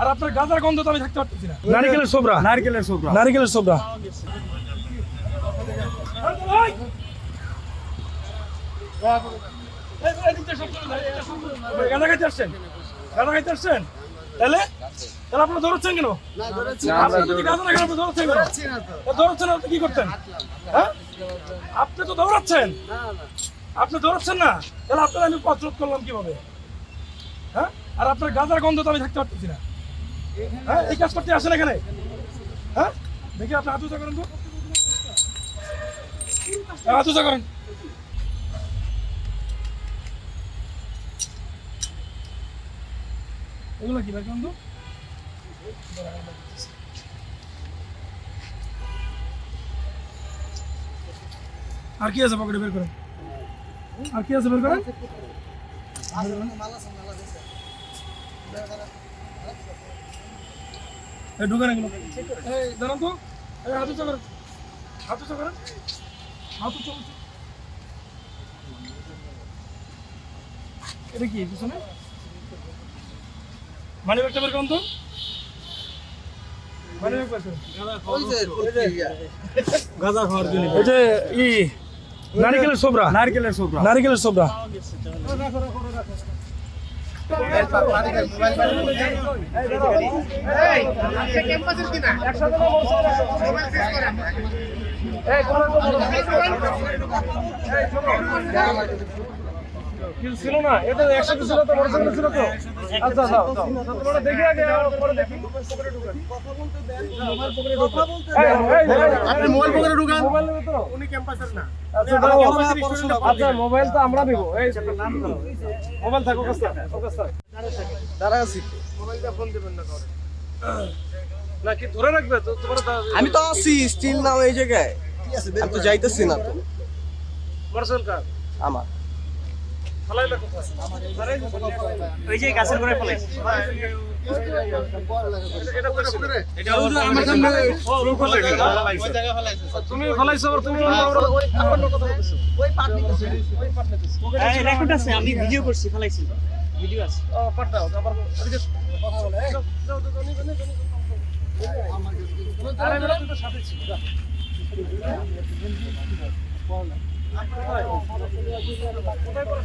আর আপনার গাঁজার গন্ধ তো আমি থাকতে পারতেছি না। নারিকেলের সোবরা নারকেলের সোবরা নারিকেলের সোবরা গাঁজা খাইতে আসছেন? গাঁজা খাইতে আসছেন? তাহলে তাহলে আপনারা দৌড়চ্ছেন কেন? আপনি যদি গাঁজা না খান, আপনি দৌড়চ্ছেন আপনি কি করতেন? হ্যাঁ? আপনি তো দৌড়াচ্ছেন। আপনি দৌড়াচ্ছেন না? তাহলে আপনার আমি পথরোধ করলাম কীভাবে? হ্যাঁ? আর আপনার গাঁজার গন্ধ তো আমি থাকতে পারতেছি না। হ্যাঁ এই কাজ করতে আসেন এখানে। হ্যাঁ? দেখি আপনি হাত উঁচা করেন তো। হ্যাঁ, করেন। এগুলো কি করেন তো। আর কি আছে পকেটে বের করেন। আর কি আছে বের করেন। ঢুকেন এগুলো। এই দাঁড়ান তো। এই হাত উঁচা করেন। হাত উঁচা করেন। হাত উঁচা এটা কি পিছনে? মানি ব্যাগটা বের করুন তো। ব্যাগ বের করুন। গাঁজা খাওয়ার জন্য। এই যে ই নারিকেলের সোবরা নারকেলের সোবরা নারিকেলের সোবরা কিছু ছিল না? এটা একসাথে ছিল তো বড় ছিল তো? আচ্ছা দাও দাও তোমরা দেখি আগে পরে দেখি। আপনি মোবাইল পকেটে মোবাইল উনি ক্যাম্পাসের না। আচ্ছা আচ্ছা মোবাইল তো আমরা দেবো এই মোবাইল থাকো কাছে কাছে দাঁড়া আছি না কি ধরে রাখবে? তো তোমার আমি তো আছি স্টিল নাও এই জায়গায়। আমি তো যাইতেছি না তো। মোটরসাইকেল আমার। ওই যে গাছের গোড়ায় ফলাই এটা কইছো এটা আমার সামনে তুমি ফালাইছো তুমি রেকর্ড আছে আমি ভিডিও করছি ফলাইছি। ভিডিও আছে।